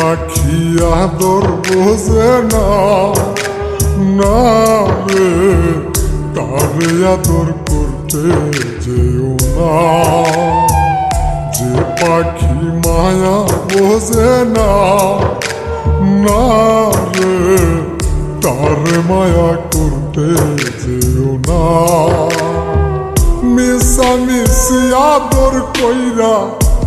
আদর বোঝে না না রে। তারে আদর করতে যেও না। যে পাখি মায়া বোঝে না না রে। তার মায়া করতে যেও না। মিশা মিশি আদর কইরা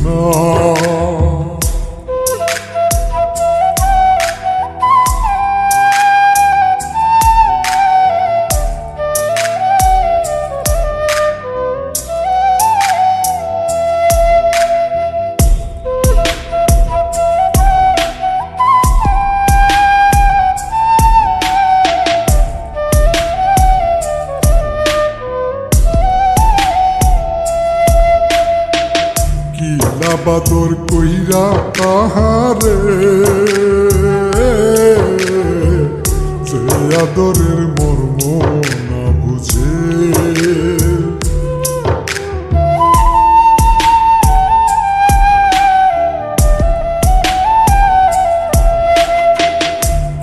না কি লাবাদর কইরা তাহারে। যে আদরের মর্ম না বুঝে।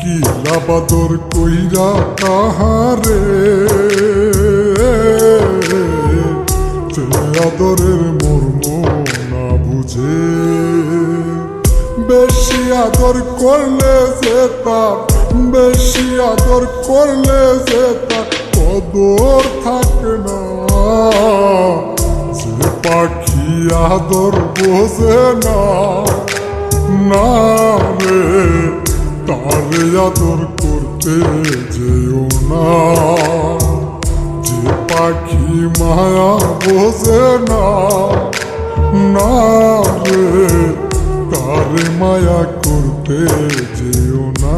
কি লাবাদর কইরা তাহারে? আদর করলে যে তার, বেশি আদর করলে যে তার কদর থাকে না। যে পাখি আদর বোঝে না না রে, তার আদর করতে যেও না। যে পাখি মায়া বোঝে না না রে তার মায়া করতে যেও না।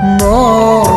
No.